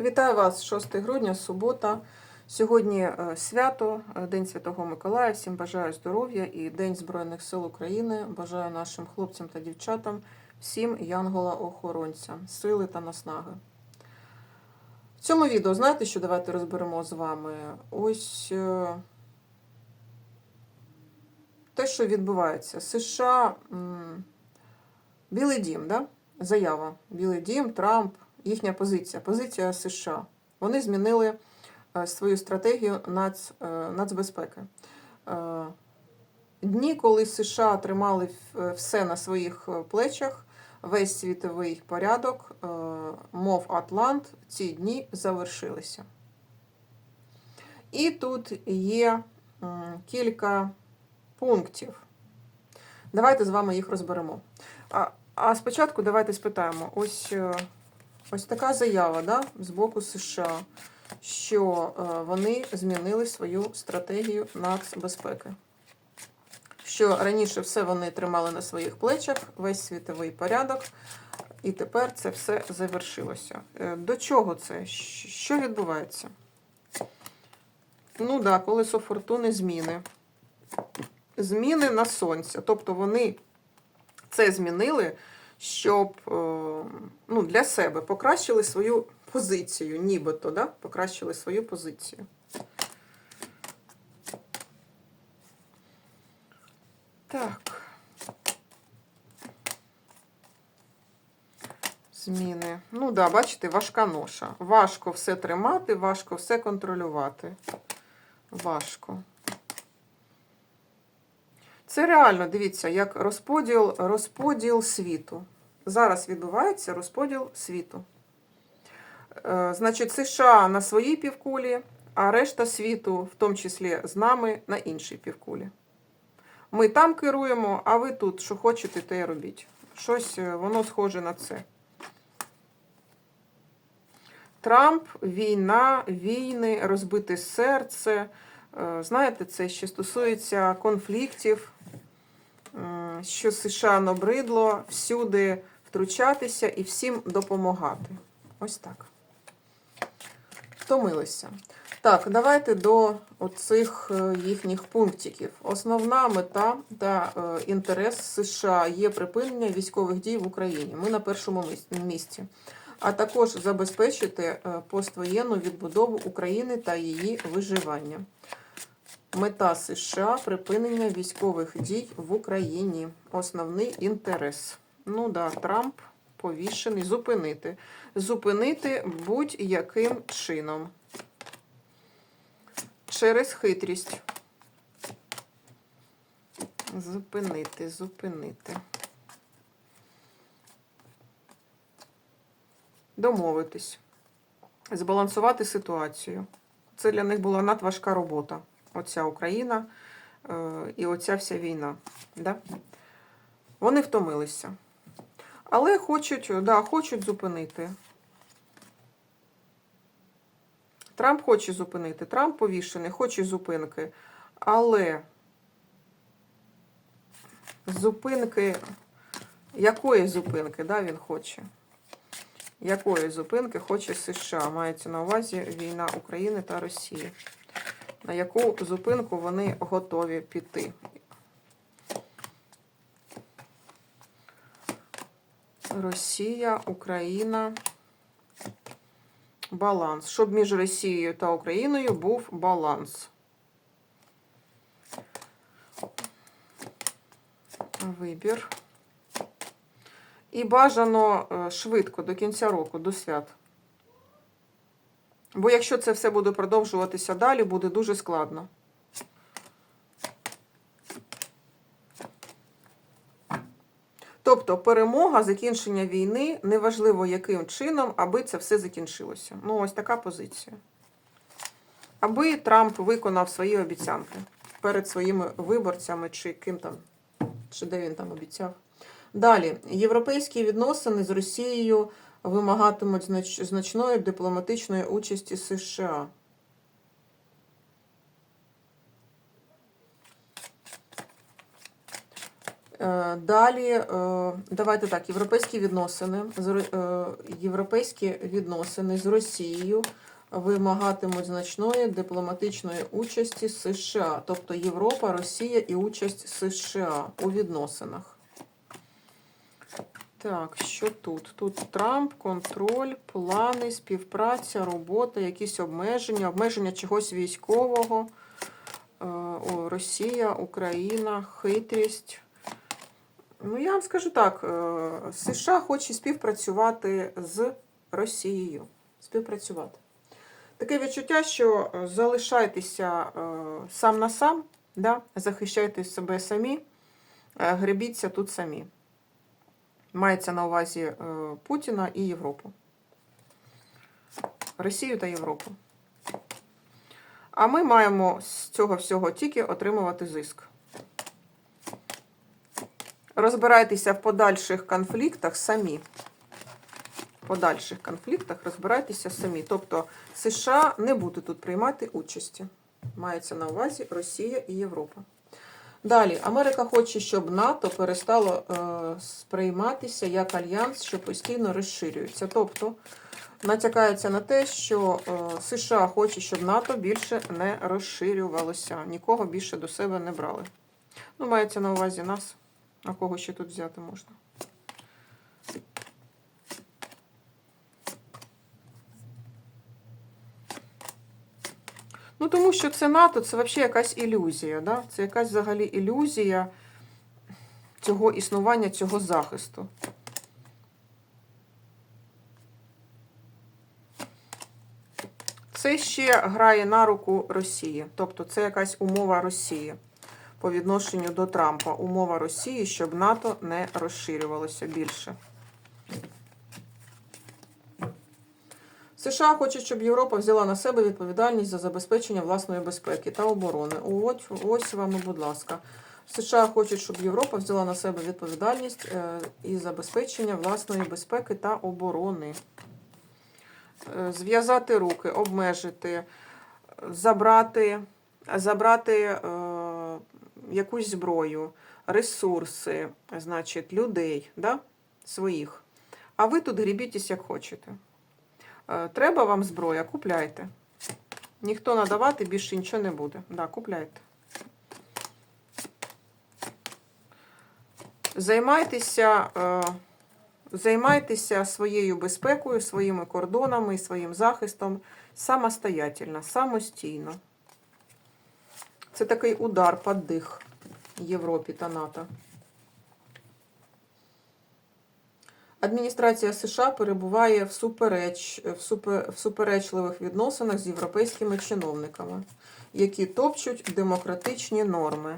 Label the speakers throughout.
Speaker 1: Вітаю вас 6 грудня, субота. Сьогодні е, свято, е, День Святого Миколая. Всім бажаю здоров'я і День Збройних сил України. Бажаю нашим хлопцям та дівчатам, всім янгола-охоронця, сили та наснаги. В цьому відео, знаєте, що давайте розберемо з вами? Ось е, те, що відбувається. США, Білий дім, да? заява. Білий дім, Трамп, їхня позиція, позиція США. Вони змінили е, свою стратегію нац, е, нацбезпеки. Е, Дні, коли США тримали все на своїх плечах, весь світовий порядок, мов Атлант, ці дні завершилися. І тут є кілька пунктів. Давайте з вами їх розберемо. А, а спочатку давайте спитаємо: ось, ось така заява да, з боку США, що е, вони змінили свою стратегію нацбезпеки. Що раніше все вони тримали на своїх плечах, весь світовий порядок, і тепер це все завершилося. Е, До чого це? Що відбувається? Ну так, да, колесо фортуни зміни. Зміни на сонця. Тобто вони це змінили, щоб е, ну, для себе покращили свою позицію, нібито, да? покращили свою позицію. Так. Зміни. Ну, да, бачите, важка ноша. Важко все тримати, важко все контролювати. Важко. Це реально, дивіться, як розподіл, розподіл світу. Зараз відбувається розподіл світу. Е, Значить, США на своїй півкулі, а решта світу, в тому числі з нами, на іншій півкулі. Ми там керуємо, а ви тут, що хочете, те й робіть. Щось е, воно схоже на це. Трамп, війна, війни, розбите серце. Е, Знаєте, це ще стосується конфліктів, що США набридло всюди втручатися і всім допомагати. Ось так. Втомилися. Так, давайте до оцих е, їхніх пунктиків. Основна мета та е, інтерес США є припинення військових дій в Україні. Ми на першому місці. А також забезпечити е, поствоєнну відбудову України та її виживання. Мета США припинення військових дій в Україні. Основний інтерес. Ну да, Трамп повішений. Зупинити. Зупинити будь-яким чином. Через хитрість. Зупинити, зупинити. Домовитись. Збалансувати ситуацію. Це для них була надважка робота. Оця Україна е, і оця вся війна. Да? Вони втомилися. Але хочуть, да, хочуть зупинити. Трамп хоче зупинити. Трамп повішений, хоче зупинки. Але зупинки, якої зупинки, да, він хоче? Якої зупинки хоче США? Мається на увазі війна України та Росії. На яку зупинку вони готові піти? Росія, Україна. Баланс. Щоб між Росією та Україною був баланс. Вибір. І бажано е, швидко до кінця року, до свят. Бо якщо це все буде продовжуватися далі, буде дуже складно. Тобто перемога, закінчення війни, неважливо яким чином, аби це все закінчилося. Ну, ось така позиція. Аби Трамп виконав свої обіцянки перед своїми виборцями, чи ким там, чи де він там обіцяв. Далі, європейські відносини з Росією вимагатимуть значної дипломатичної участі США. Е, Далі, е, давайте так, європейські відносини, е, європейські відносини з Росією вимагатимуть значної дипломатичної участі США, тобто Європа, Росія і участь США у відносинах. Так, що тут? Тут Трамп, контроль, плани, співпраця, робота, якісь обмеження, обмеження чогось військового. Е, О, Росія, Україна, хитрість. Ну, я вам скажу так: е, США хоче співпрацювати з Росією. Співпрацювати. Таке відчуття, що е, залишайтеся сам на сам, да? захищайте себе самі, гребіться тут самі. Мається на увазі е, Путіна і Європу. Росію та Європу. А ми маємо з цього всього тільки отримувати зиск. Розбирайтеся в подальших конфліктах самі. В подальших конфліктах розбирайтеся самі. Тобто США не буде тут приймати участі. Мається на увазі Росія і Європа. Далі, Америка хоче, щоб НАТО перестало е, сприйматися як альянс, що постійно розширюється. Тобто натякається на те, що е, США хоче, щоб НАТО більше не розширювалося, нікого більше до себе не брали. Ну, мається на увазі нас. А кого ще тут взяти можна? Ну, тому що це НАТО, це взагалі якась ілюзія. Да? Це якась взагалі ілюзія цього існування, цього захисту. Це ще грає на руку Росії. Тобто це якась умова Росії по відношенню до Трампа. Умова Росії, щоб НАТО не розширювалося більше. США хочуть, щоб Європа взяла на себе відповідальність за забезпечення власної безпеки та оборони. Ось, ось вам, будь ласка. США хочуть, щоб Європа взяла на себе відповідальність е, і забезпечення власної безпеки та оборони. Е, Зв'язати руки, обмежити, забрати, забрати е, якусь зброю, ресурси, значить, людей, да? своїх. А ви тут грібітесь як хочете. Е, Треба вам зброя, купляйте. Ніхто надавати більше нічого не буде. Да, купляйте. Займайтеся, е, займайтеся своєю безпекою, своїми кордонами своїм захистом самостоятельно, самостійно. Це такий удар під дих Європі та НАТО. Адміністрація США перебуває в, супереч, в, супер, в суперечливих відносинах з європейськими чиновниками, які топчуть демократичні норми.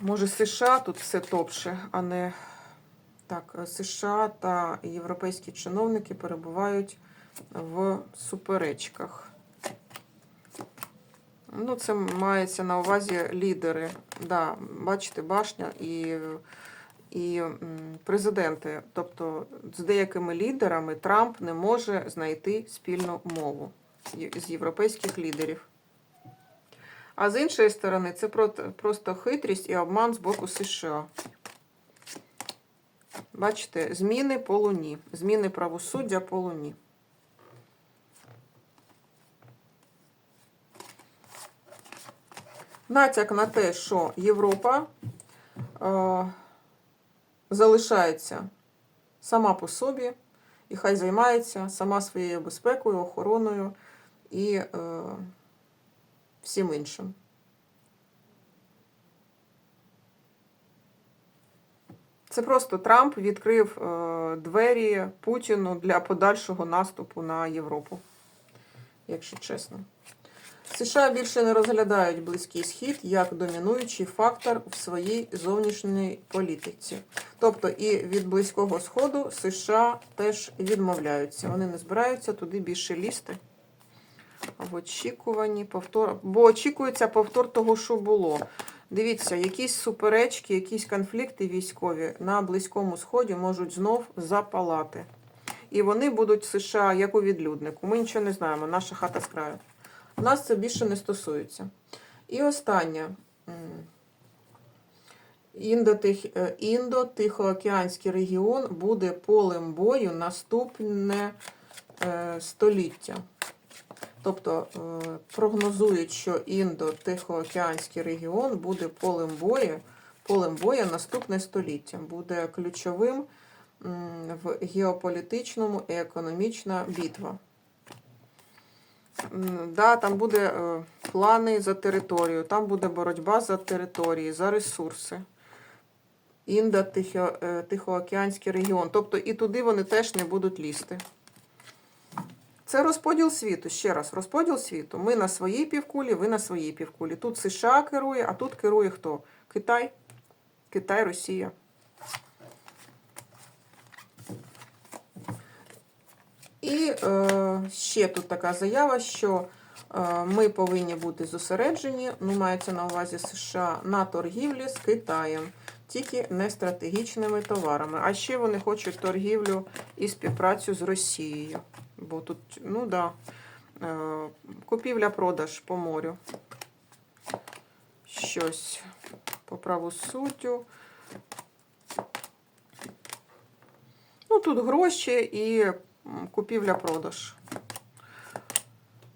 Speaker 1: Може, США тут все топче, а не так, США та європейські чиновники перебувають в суперечках. Ну, це мається на увазі лідери. Да, бачите, башня і і президенти. Тобто з деякими лідерами Трамп не може знайти спільну мову з європейських лідерів. А з іншої сторони, це просто хитрість і обман з боку США. Бачите, зміни по луні, зміни правосуддя по луні. Натяк на те, що Європа е, залишається сама по собі, і хай займається сама своєю безпекою, охороною і е, всім іншим. Це просто Трамп відкрив е, двері Путіну для подальшого наступу на Європу, якщо чесно. США більше не розглядають Близький Схід як домінуючий фактор в своїй зовнішній політиці. Тобто і від Близького Сходу США теж відмовляються. Вони не збираються туди більше лізти. В очікуванні повтор. Бо очікується повтор того, що було. Дивіться, якісь суперечки, якісь конфлікти військові на Близькому Сході можуть знов запалати. І вони будуть США як у відлюднику. Ми нічого не знаємо, наша хата з краю. Нас це більше не стосується. І останнє. Е, Індо-Тихоокеанський регіон буде полем бою наступне е, століття. Тобто е, прогнозують, що Індо-Тихоокеанський регіон буде полем бою, полем боя наступне століття. Буде ключовим в геополітичному і економічна битва. Да, там буде е, плани за територію, там буде боротьба за території, за ресурси. Індо-Тихоокеанський регіон. Тобто і туди вони теж не будуть лізти. Це розподіл світу. Ще раз, розподіл світу. Ми на своїй півкулі, ви на своїй півкулі. Тут США керує, а тут керує хто? Китай. Китай, Росія. І е, ще тут така заява, що е, ми повинні бути зосереджені, ну мається на увазі США, на торгівлі з Китаєм, тільки не стратегічними товарами. А ще вони хочуть торгівлю і співпрацю з Росією. Бо тут, ну да, е, купівля-продаж по морю. Щось по правосуддю. Ну, тут гроші і купівля-продаж.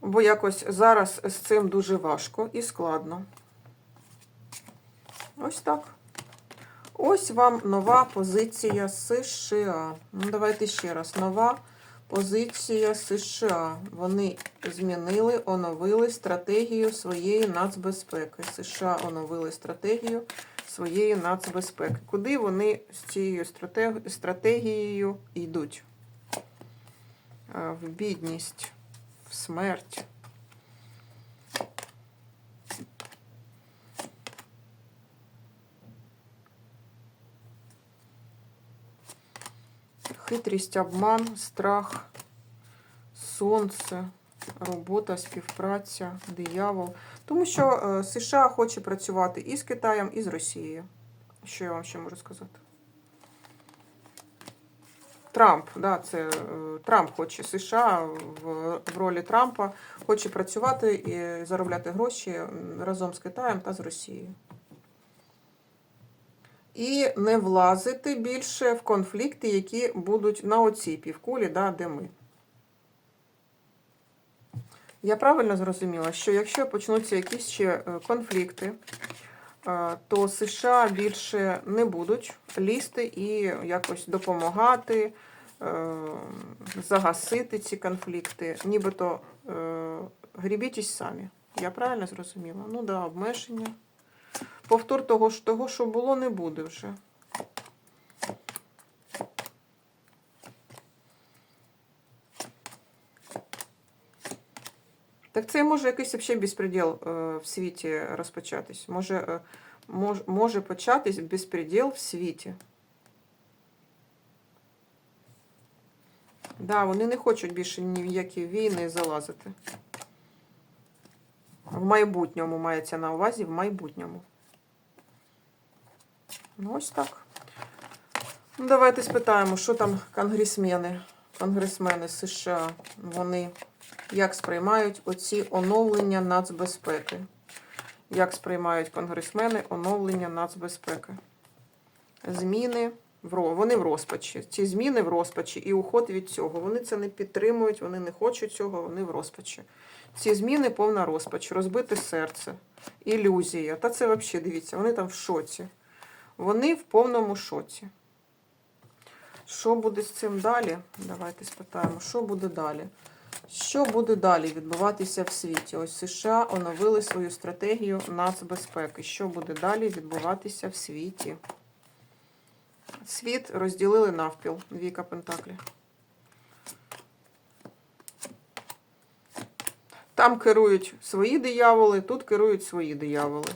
Speaker 1: Бо якось зараз з цим дуже важко і складно. Ось так. Ось вам нова позиція США. Ну, давайте ще раз. Нова позиція США. Вони змінили, оновили стратегію своєї нацбезпеки. США оновили стратегію своєї нацбезпеки. Куди вони з цією стратег- стратегією йдуть? В бідність, в смерть. Хитрість, обман, страх, сонце, робота, співпраця, диявол. Тому що е, США хоче працювати і з Китаєм, і з Росією. Що я вам ще можу сказати? Трамп, да, це е, Трамп хоче США в, в ролі Трампа, хоче працювати і заробляти гроші разом з Китаєм та з Росією. І не влазити більше в конфлікти, які будуть на оцій півкулі, да, де ми. Я правильно зрозуміла, що якщо почнуться якісь ще е, конфлікти, то США більше не будуть лізти і якось допомагати, е, загасити ці конфлікти, нібито е, грібітесь самі. Я правильно зрозуміла? Ну да, обмеження. Повтор того, ж- того, що було, не буде вже. Так це може якийсь взагалі безпреділ е, в світі розпочатись. Може, е, мож, може початись безпреділ в світі. Да, вони не хочуть більше ні в які війни залазити. В майбутньому мається на увазі в майбутньому. Ну, ось так. Ну, давайте спитаємо, що там конгресмени, конгресмени США, вони як сприймають оці оновлення нацбезпеки? Як сприймають конгресмени оновлення нацбезпеки? Зміни в вони в розпачі. Ці зміни в розпачі і уход від цього. Вони це не підтримують, вони не хочуть цього, вони в розпачі. Ці зміни повна розпач, розбите серце, ілюзія. Та це взагалі, дивіться, вони там в шоці. Вони в повному шоці. Що буде з цим далі? Давайте спитаємо, що буде далі? Що буде далі відбуватися в світі? Ось США оновили свою стратегію нацбезпеки. Що буде далі відбуватися в світі? Світ розділили навпіл. Віка Пентаклі. Там керують свої дияволи, тут керують свої дияволи.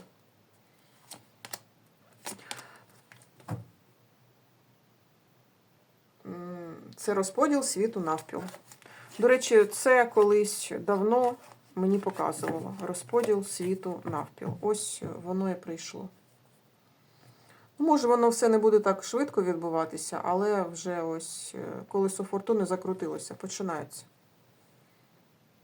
Speaker 1: Це розподіл світу навпіл. До речі, це колись давно мені показувало розподіл світу навпіл. Ось воно і прийшло. Може, воно все не буде так швидко відбуватися, але вже ось е, колесо фортуни закрутилося, починається.